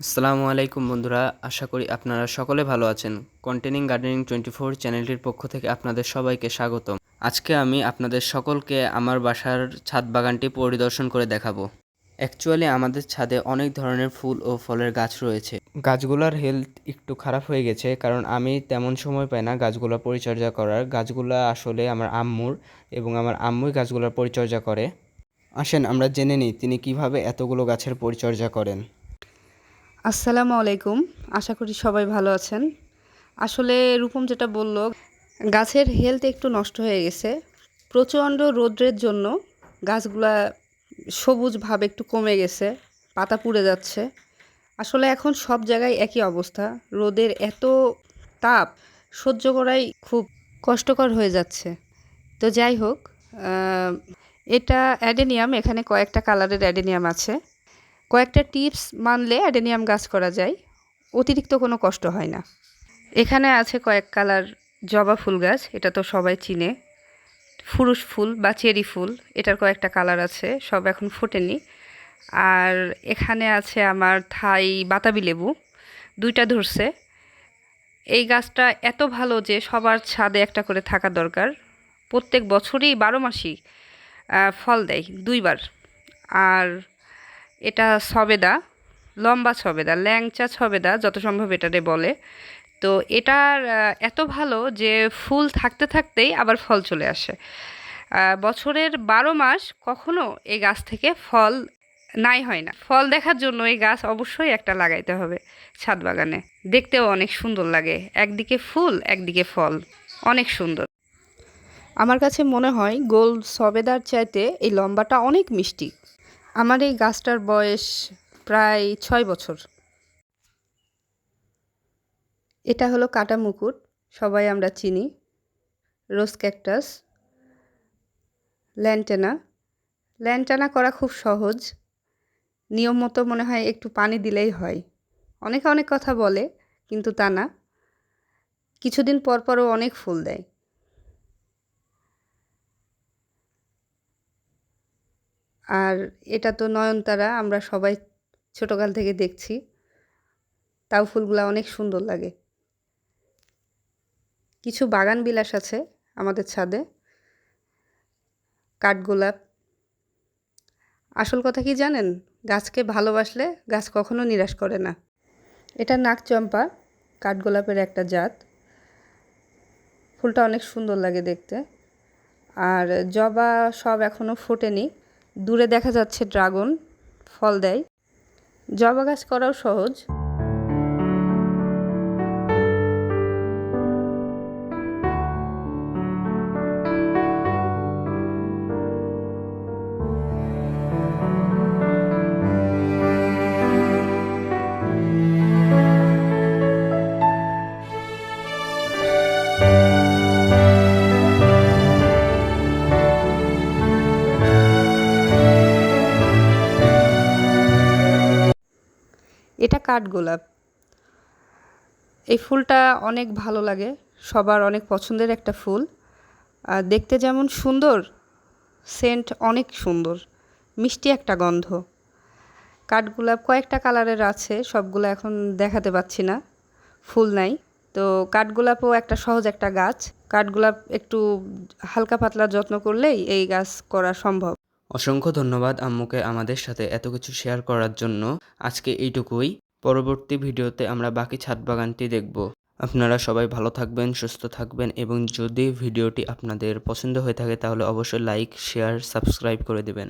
আসসালামু আলাইকুম বন্ধুরা, আশা করি আপনারা সকলে ভালো আছেন। কন্টেনিং গার্ডেনিং টোয়েন্টি ফোর চ্যানেলটির পক্ষ থেকে আপনাদের সবাইকে স্বাগতম। আজকে আমি আপনাদের সকলকে আমার বাসার ছাদ বাগানটি পরিদর্শন করে দেখাবো। অ্যাকচুয়ালি আমাদের ছাদে অনেক ধরনের ফুল ও ফলের গাছ রয়েছে। গাছগুলোর হেলথ একটু খারাপ হয়ে গেছে, কারণ আমি তেমন সময় পাই না গাছগুলোর পরিচর্যা করার। গাছগুলো আসলে আমার আম্মুর এবং আমার আম্মুই গাছগুলোর পরিচর্যা করে। আসেন, আমরা জেনে নিই তিনি কীভাবে এতগুলো গাছের পরিচর্যা করেন। আসসালামু আলাইকুম। আশা করি সবাই ভালো আছেন। আসলে রূপম যেটা বলল, গাছের হেলথ একটু নষ্ট হয়ে গেছে। প্রচণ্ড রৌদ্রের জন্য গাছগুলা সবুজভাবে একটু কমে গেছে, পাতা পুড়ে যাচ্ছে। আসলে এখন সব জায়গায় একই অবস্থা। রোদের এত তাপ সহ্য করাই খুব কষ্টকর হয়ে যাচ্ছে। তো যাই হোক এটা অ্যাডেনিয়াম, এখানে কয়েকটা কালারের অ্যাডেনিয়াম আছে। কয়েকটা টিপস মানলে অ্যাডেনিয়াম গাছ করা যায়। অতিরিক্ত কোনো কষ্ট হয় না। এখানে আছে কয়েক কালার জবা ফুল গাছ, এটা তো সবাই চিনে। ফুরুষ ফুল বা চেরি ফুল, এটার কয়েকটা কালার আছে, সব এখন ফোটেনি। আর এখানে আছে আমার থাই বাতাবি লেবু, দুইটা ধরছে। এই গাছটা এত ভালো যে সবার ছাদে একটা করে থাকা দরকার। প্রত্যেক বছরই বারো মাসই ফল দেয়, দুইবার। আর এটা সবেদা, লম্বা সবেদা, ল্যাংচা সবেদা যত সম্ভব এটারে বলে। তো এটার এত ভালো যে ফুল থাকতে থাকতেই আবার ফল চলে আসে। বছরের বারো মাস কখনো এই গাছ থেকে ফল নাই হয় না। ফল দেখার জন্য এই গাছ অবশ্যই একটা লাগাইতে হবে ছাদ বাগানে। দেখতেও অনেক সুন্দর লাগে। একদিকে ফুল, একদিকে ফল। অনেক সুন্দর। আমার কাছে মনে হয় গোল সবেদার চাইতে এই লম্বাটা অনেক মিষ্টি। আমার এই গাছটার বয়স প্রায় ছয় বছর। এটা হলো কাটা মুকুট, সবাই আমরা চিনি। রোজ ক্যাকটাস, ল্যান্টেনা। ল্যান্টেনা করা খুব সহজ। নিয়ম মতো মনে হয় একটু পানি দিলেই হয়। অনেকে অনেক কথা বলে, কিন্তু তা না। কিছুদিন পর পরও অনেক ফুল দেয়। আর এটা তো নয়নতারা, আমরা সবাই ছোটোকাল থেকে দেখছি। তাও ফুলগুলা অনেক সুন্দর লাগে। কিছু বাগান বিলাস আছে আমাদের ছাদে। কাঠগোলাপ আসল কথা কি জানেন? গাছকে ভালোবাসলে গাছ কখনো নিরাশ করে না। এটা নাকচম্পা কাঠগোলাপের একটা জাত। ফুলটা অনেক সুন্দর লাগে দেখতে। আর জবা সব এখনও ফোটেনি। দূরে দেখা যাচ্ছে ড্রাগন ফল দেয়। জবা গাছ করাও সহজ। এটা কাঠগোলাপ এই ফুলটা অনেক ভালো লাগে, সবার অনেক পছন্দের একটা ফুল। আর দেখতে যেমন সুন্দর সেন্ট অনেক সুন্দর, মিষ্টি একটা গন্ধ। কাঠগোলাপ কয়েকটা কালারের আছে, সবগুলো এখন দেখাতে পাচ্ছি না, ফুল নাই। তো কাঠগোলাপও একটা সহজ একটা গাছ কাঠগোলাপ একটু হালকা পাতলা যত্ন করলেই এই গাছ করা সম্ভব। অসংখ্য ধন্যবাদ আম্মুকে আমাদের সাথে এত কিছু শেয়ার করার জন্য। আজকে এইটুকুই। পরবর্তী ভিডিওতে আমরা বাকি ছাদ বাগানটি দেখব। আপনারা সবাই ভালো থাকবেন, সুস্থ থাকবেন এবং যদি ভিডিওটি আপনাদের পছন্দ হয়ে থাকে তাহলে অবশ্যই লাইক, শেয়ার, সাবস্ক্রাইব করে দেবেন।